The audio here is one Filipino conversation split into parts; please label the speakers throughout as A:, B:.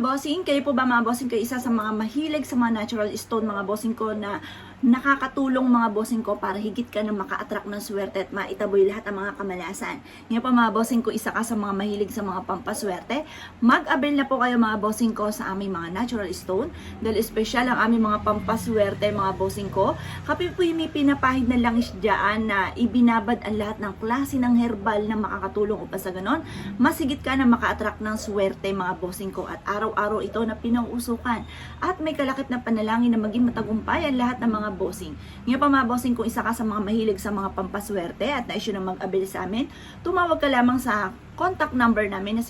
A: bossing, kayo po ba mga bossing kayo isa sa mga mahilig sa mga natural stone mga bossing ko na nakakatulong mga bossing ko para higit ka na maka-attract ng swerte at maitaboy lahat ng mga kamalasan. Ngayon pa mga bossing ko, isa ka sa mga mahilig sa mga pampaswerte. Mag-avail na po kayo mga bossing ko sa aming mga natural stone dahil espesyal ang aming mga pampaswerte mga bossing ko. Kapi po yung may pinapahid na langis dyan na ibinabad ang lahat ng klase ng herbal na makakatulong upang sa ganon, mas higit ka na maka-attract ng swerte mga bossing ko at araw-araw ito na pinauusukan. At may kalakip na panalangin na maging matagumpay ang lahat ng mga bossing. Ngayon pa mga bossing, kung isa ka sa mga mahilig sa mga pampaswerte at na-issue na mag-avail sa amin, tumawag ka lamang sa contact number namin na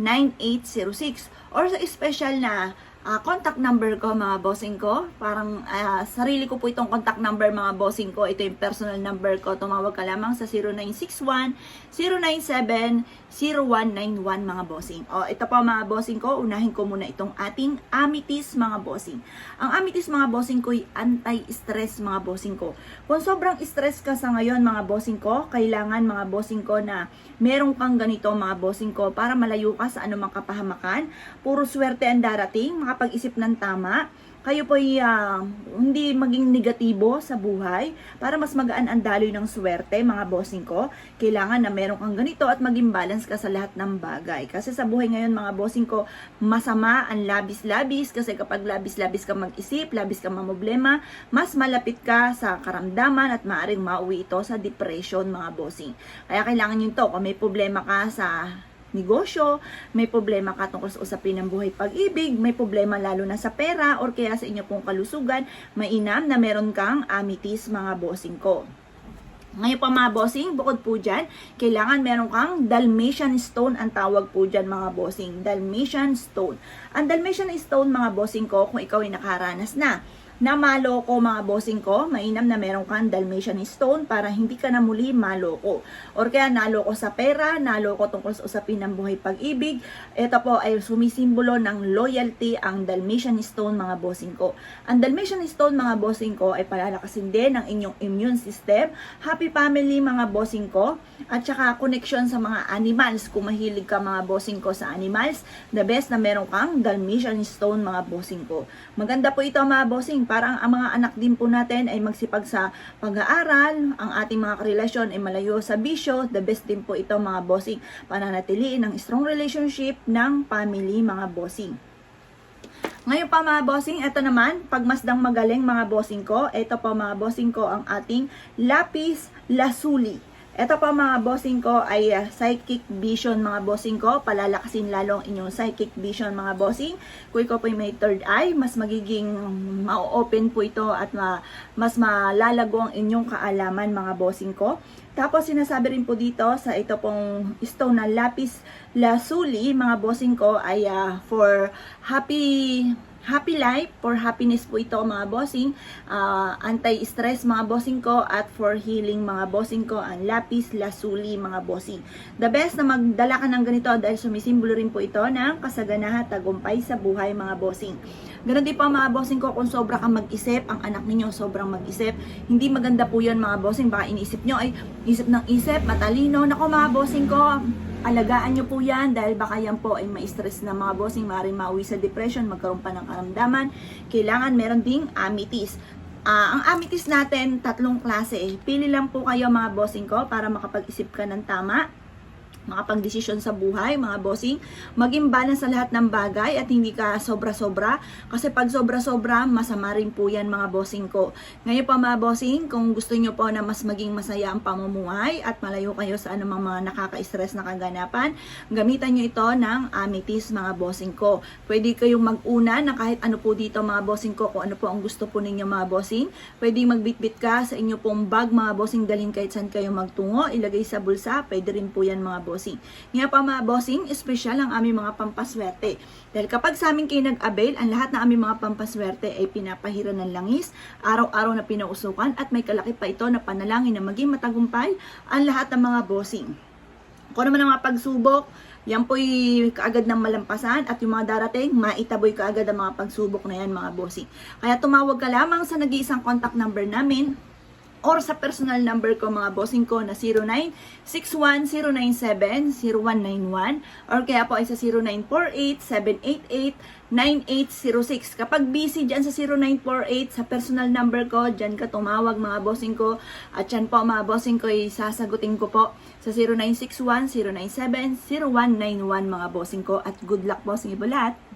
A: 0948-788-9806 or sa special na ah, contact number ko mga bossing ko. Parang ah, sarili ko po itong contact number mga bossing ko. Ito yung personal number ko. Tumawag ka lamang sa 0961-097-0191 mga bossing. O ito po mga bossing ko. Unahin ko muna itong ating Amitis mga bossing. Ang Amitis mga bossing ko ay anti-stress mga bossing ko. Kung sobrang stress ka sa ngayon mga bossing ko, kailangan mga bossing ko na meron kang ganito mga bossing ko para malayo ka sa anumang kapahamakan. Puro swerte ang darating, makapag-isip ng tama. Kayo po ay ah, hindi maging negatibo sa buhay para mas magaan ang daloy ng swerte mga bossing ko. Kailangan na meron kang ganito at maging balance ka sa lahat ng bagay. Kasi sa buhay ngayon mga bossing ko, masama ang labis-labis kasi kapag labis-labis ka mag-isip, labis ka mamblema, mas malapit ka sa karamdaman at maaaring mauwi ito sa depression mga bossing. Kaya kailangan yun to, kung may problema ka sa negosyo, may problema ka tungkol sa usapin ng buhay pag-ibig, may problema lalo na sa pera or kaya sa inyo pong kalusugan, mainam na meron kang amitis mga bossing ko. Ngayon pa mga bossing, bukod po dyan, kailangan meron kang Dalmatian Stone ang tawag po dyan mga bossing. Dalmatian Stone. Ang Dalmatian Stone mga bossing ko, kung ikaw ay nakaranas na, na maloko mga bossing ko, mainam na meron kang Dalmatian Stone para hindi ka na muli maloko. Or kaya naloko sa pera, naloko tungkol sa usapin ng buhay pag-ibig. Ito po ay sumisimbolo ng loyalty ang Dalmatian Stone mga bossing ko. Ang Dalmatian Stone mga bossing ko ay palalakasin din ng inyong immune system. Happy family mga bossing ko. At saka connection sa mga animals. Kung mahilig ka mga bossing ko sa animals, the best na meron kang Dalmatian Stone mga bossing ko. Maganda po ito mga bossing para ang mga anak din po natin ay magsipag sa pag-aaral, ang ating mga karelasyon ay malayo sa bisyo, the best din po ito mga bossing, pananatiliin ang strong relationship ng family mga bossing. Ngayon pa mga bossing, ito naman, pagmasdang magaling mga bossing ko, ito pa mga bossing ko ang ating lapis lazuli. Ito pa mga bossing ko ay uh, psychic vision mga bossing ko. Palalakasin lalong inyong psychic vision mga bossing. Kung ikaw po ay may third eye, mas magiging ma-open po ito at ma mas malalago ang inyong kaalaman mga bossing ko. Tapos sinasabi rin po dito sa ito pong stone na lapis lazuli mga bossing ko ay uh, for happy happy life, for happiness po ito mga bossing, uh, anti-stress mga bossing ko, at for healing mga bossing ko, ang lapis lazuli mga bossing. The best na magdala ka ng ganito dahil sumisimbolo rin po ito ng kasaganahan tagumpay sa buhay mga bossing. Ganon din po mga bossing ko, kung sobra kang mag-isip, ang anak ninyo sobrang mag-isip, hindi maganda po yun mga bossing, baka iniisip nyo ay isip ng isip, matalino, nako mga bossing ko, alagaan nyo po yan dahil baka yan po ay ma-stress na mga bossing, maaaring mauwi sa depression, magkaroon pa ng karamdaman. Kailangan meron ding amitis. Ah, ang amitis natin, tatlong klase. eh. Pili lang po kayo mga bossing ko para makapag-isip ka ng tama makapag-desisyon sa buhay, mga bossing, maging balance sa lahat ng bagay at hindi ka sobra-sobra. Kasi pag sobra-sobra, masama rin po yan mga bossing ko. Ngayon pa mga bossing, kung gusto nyo po na mas maging masaya ang pamumuhay at malayo kayo sa anumang mga nakaka-stress na kaganapan, gamitan nyo ito ng amethyst mga bossing ko. Pwede kayong mag-una na kahit ano po dito mga bossing ko, kung ano po ang gusto po ninyo mga bossing. Pwede magbitbit ka sa inyo pong bag mga bossing, dalhin kahit saan kayo magtungo, ilagay sa bulsa, pwede rin po yan mga bossing bossing. Ngayon pa mga bossing, espesyal ang aming mga pampaswerte. Dahil kapag sa amin kayo nag-avail, ang lahat ng aming mga pampaswerte ay pinapahira ng langis, araw-araw na pinausukan at may kalaki pa ito na panalangin na maging matagumpay ang lahat ng mga bossing. Kung naman ang mga pagsubok, yan po'y kaagad ng malampasan at yung mga darating, maitaboy kaagad ang mga pagsubok na yan mga bossing. Kaya tumawag ka lamang sa nag-iisang contact number namin or sa personal number ko mga bossing ko na 0961-097-0191 or kaya po ay sa 0948-788-9806. Kapag busy dyan sa 0948 sa personal number ko, dyan ka tumawag mga bossing ko at dyan po mga bossing ko ay sasagutin ko po sa 0961-097-0191 mga bossing ko at good luck bossing ibo lahat.